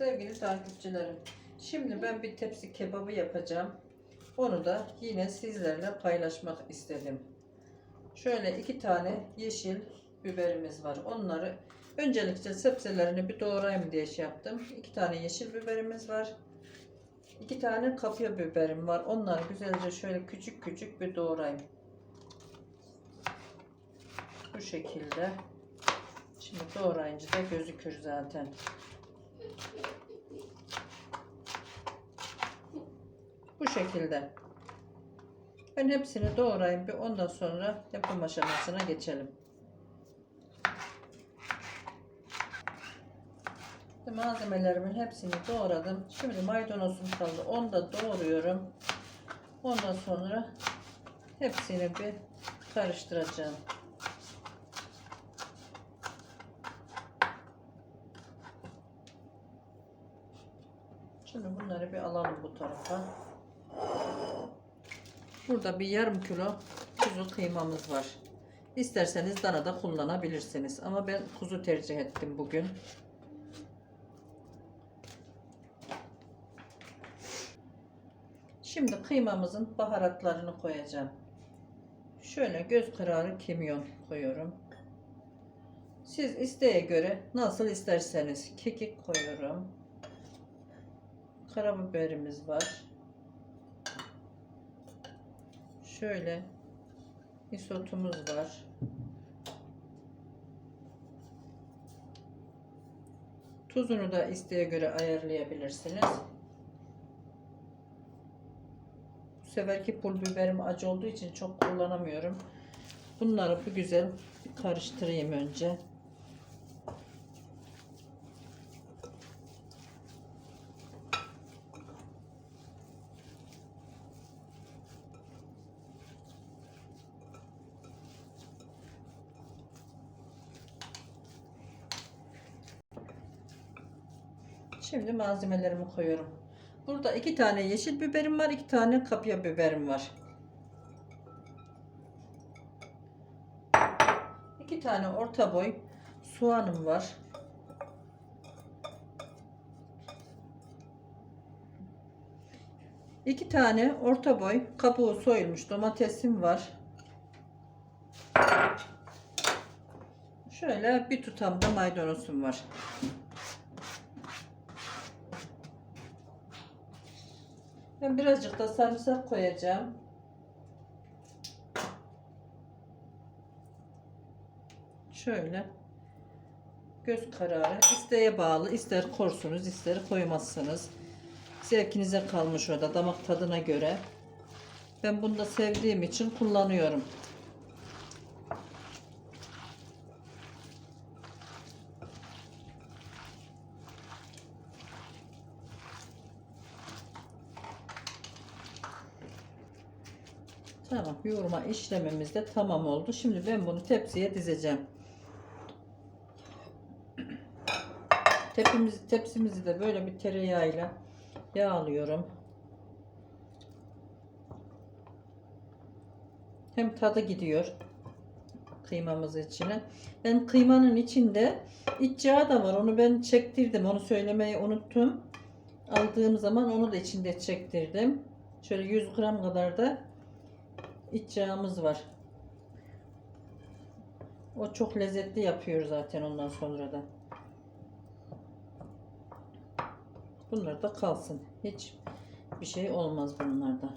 Sevgili takipçilerim, şimdi ben bir tepsi kebabı yapacağım. Onu da yine sizlerle paylaşmak istedim. Şöyle iki tane yeşil biberimiz var. Onları öncelikle sebzelerini bir doğrayayım diye şey yaptım. İki tane yeşil biberimiz var. İki tane kapya biberim var. Onları güzelce şöyle küçük küçük bir doğrayayım. Bu şekilde. Şimdi doğrayınca da gözükür zaten. Şekilde. Ben hepsini doğrayayım bir ondan sonra yapım aşamasına geçelim. Malzemelerimin hepsini doğradım. Şimdi maydanozum kaldı. Onu da doğruyorum. Ondan sonra hepsini bir karıştıracağım. Şimdi bunları bir alalım bu tarafa. Burada bir yarım kilo kuzu kıymamız var. İsterseniz dana da kullanabilirsiniz. Ama ben kuzu tercih ettim bugün. Şimdi kıymamızın baharatlarını koyacağım. Şöyle göz kararı kimyon koyuyorum. Siz isteğe göre nasıl isterseniz kekik koyuyorum. Karabiberimiz var. Şöyle isotumuz var. Tuzunu da isteğe göre ayarlayabilirsiniz. Bu seferki pul biberim acı olduğu için çok kullanamıyorum. Bunları bir güzel karıştırayım önce. Şimdi malzemelerimi koyuyorum. Burada iki tane yeşil biberim var, iki tane kapya biberim var. İki tane orta boy soğanım var. İki tane orta boy kabuğu soyulmuş domatesim var. Şöyle bir tutam da maydanozum var. Ben birazcık da sarımsak koyacağım. Şöyle göz kararı. İsteğe bağlı ister korsunuz ister koymazsınız. Zevkinize kalmış o da damak tadına göre. Ben bunu da sevdiğim için kullanıyorum Tamam yoğurma işlemimiz de tamam oldu. Şimdi ben bunu tepsiye dizeceğim. Tepimiz, tepsimizi de böyle bir tereyağıyla yağlıyorum. Hem tadı gidiyor kıymamız içine. Ben kıymanın içinde iç yağı da var. Onu ben çektirdim. Onu söylemeyi unuttum. Aldığım zaman onu da içinde çektirdim. Şöyle 100 gram kadar da iç yağımız var. O çok lezzetli yapıyor zaten ondan sonra da. Bunlar da kalsın. Hiç bir şey olmaz bunlarda.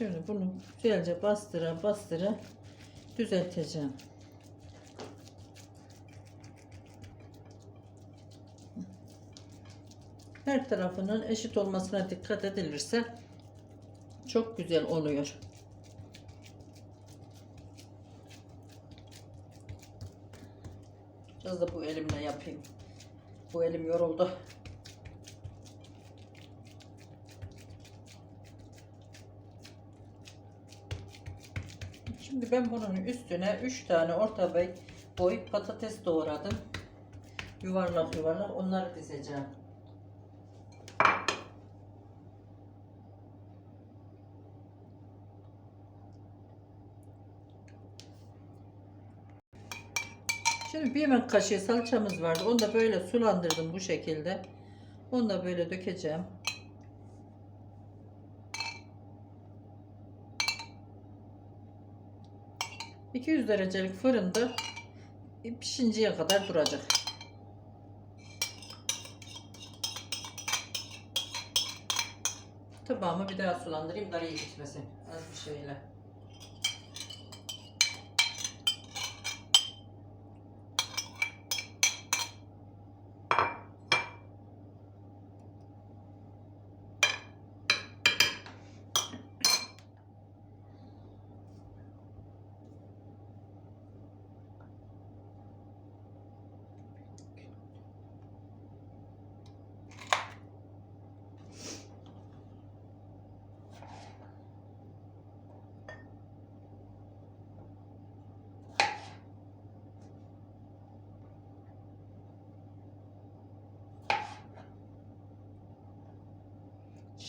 Şöyle bunu güzelce bastıra bastıra düzelteceğim. Her tarafının eşit olmasına dikkat edilirse çok güzel oluyor. Biraz da bu elimle yapayım. Bu elim yoruldu. Şimdi ben bunun üstüne 3 tane orta boy patates doğradım. Yuvarlak yuvarlak onları dizeceğim. Şimdi bir yemek kaşığı salçamız vardı. Onu da böyle sulandırdım bu şekilde. Onu da böyle dökeceğim. ...200 derecelik fırında... ...pişinceye kadar duracak. Tabağımı bir daha sulandırayım da iyi gitmesin. Az bir şeyle.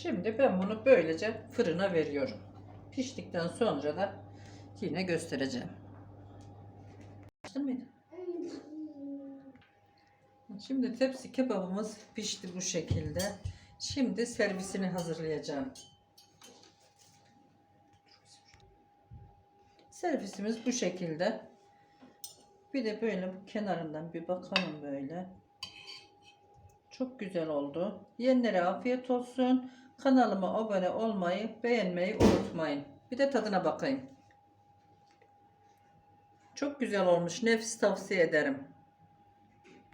Şimdi ben bunu böylece fırına veriyorum. Piştikten sonra da yine göstereceğim. Açtın mıydı? Şimdi tepsi kebabımız pişti bu şekilde. Şimdi servisini hazırlayacağım. Servisimiz bu şekilde. Bir de böyle bu kenarından bir bakalım böyle. Çok güzel oldu. Yiyenlere afiyet olsun. Kanalıma abone olmayı, beğenmeyi unutmayın. Bir de tadına bakayım. Çok güzel olmuş. Nefis tavsiye ederim.